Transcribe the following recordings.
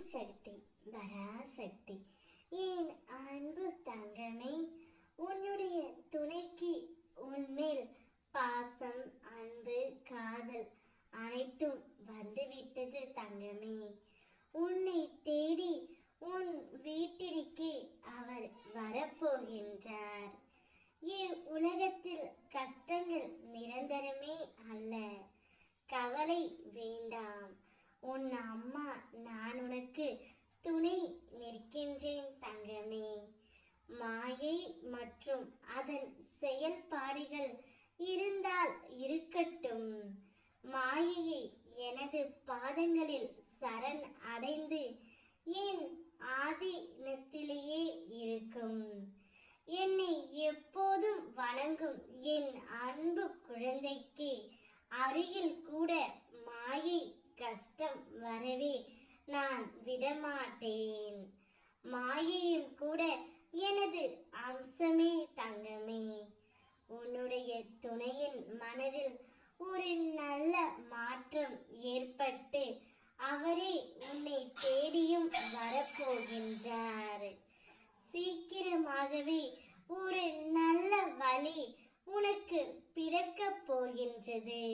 சக்தி பராசக்தி. என் அன்பு தங்கமே உன்னுடைய துணைக்கு உன்மேல் பாசம் அன்பு காதல் அனைத்தும் வந்துவிட்டது தங்கமே. உன்னை தேடி உன் வீட்டிற்கே அவர் வரப்போகின்றார். உலகத்தில் கஷ்டங்கள் நிரந்தரமே அல்ல. கவலை வேண்டாம். உன் அம்மா நான் உனக்கு துணை நிற்கின்றேன் தங்கமே. மாயை மற்றும் அதன் செயல்பாடுகள் இருந்தால் இருக்கட்டும். மாயையை எனது பாதங்களில் சரண் அடைந்து என் ஆதீனத்திலேயே இருக்கும். என்னை எப்போதும் வணங்கும் என் அன்பு குழந்தைக்கு அருகில் கூட மாயை கஷ்டம் வரவே நான் விடமாட்டேன். மாயையும் கூட எனது அம்சமே தங்கமே. உன்னுடைய துணையின் மனதில் ஒரு நல்ல மாற்றம் ஏற்பட்டு அவரே உன்னை தேடியும் வரப்போகின்றார். சீக்கிரமாகவே ஒரு நல்ல வழி உனக்கு பிறக்கப் போகின்றது.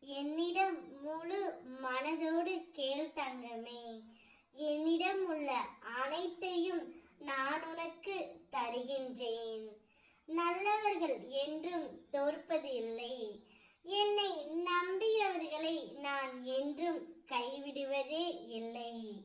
என்னிடம் முழு மனதோடு கேள் தங்கமே. என்னிடம் உள்ள அனைத்தையும் நான் உனக்கு தருகின்றேன். நல்லவர்கள் என்றும் தோற்பது இல்லை என்னை நம்பியவர்களை நான் என்றும் கைவிடுவதே இல்லை.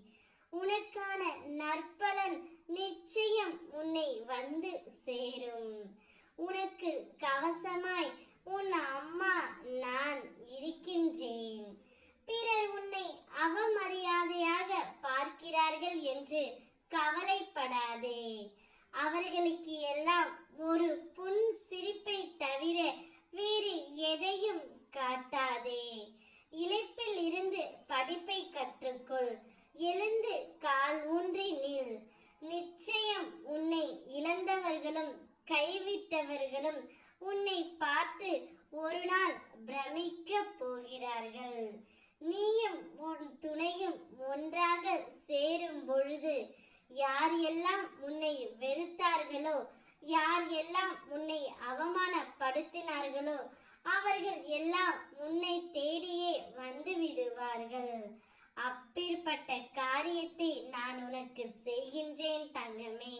உனக்கான நற்பலன் நிச்சயம் உன்னை வந்து சேரும். உனக்கு கவசமாய் உன் அம்மா நான் இருக்கின்றேன். பிறர் உன்னை அவமரியாதையாக பார்க்கிறார்கள் என்று கவலைப்படாதே. அவர்களுக்கு எல்லாம் ஒரு புன் சிரிப்பை தவிர வேறு எதையும் காட்டாதே. இழப்பில் இருந்து படிப்பை கற்றுக்கொள். எழுந்து கால் ஊன்றி நில். நிச்சயம் உன்னை இழந்தவர்களும் கைவிட்டவர்களும் உன்னை பார்த்து ஒரு நாள் பிரமிக்க போகிறார்கள். நீயும் உன் துணையும் ஒன்றாக சேரும் பொழுது யார் எல்லாம் உன்னை வெறுத்தார்களோ யார் எல்லாம் உன்னை அவமானப்படுத்தினார்களோ அவர்கள் எல்லாம் உன்னை தேடியே வந்து விடுவார்கள். அப்பேற்பட்ட காரியத்தை நான் உனக்கு செய்கின்றேன் தங்கமே.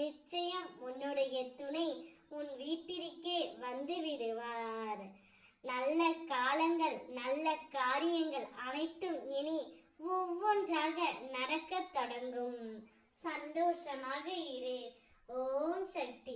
நிச்சயம் உன்னுடைய துணை உன் வீட்டிற்கே வந்து விடுவார். நல்ல காலங்கள் நல்ல காரியங்கள் அனைத்தும் இனி ஒவ்வொன்றாக நடக்கத் தொடங்கும். சந்தோஷமாக இரு. ஓம் சக்தி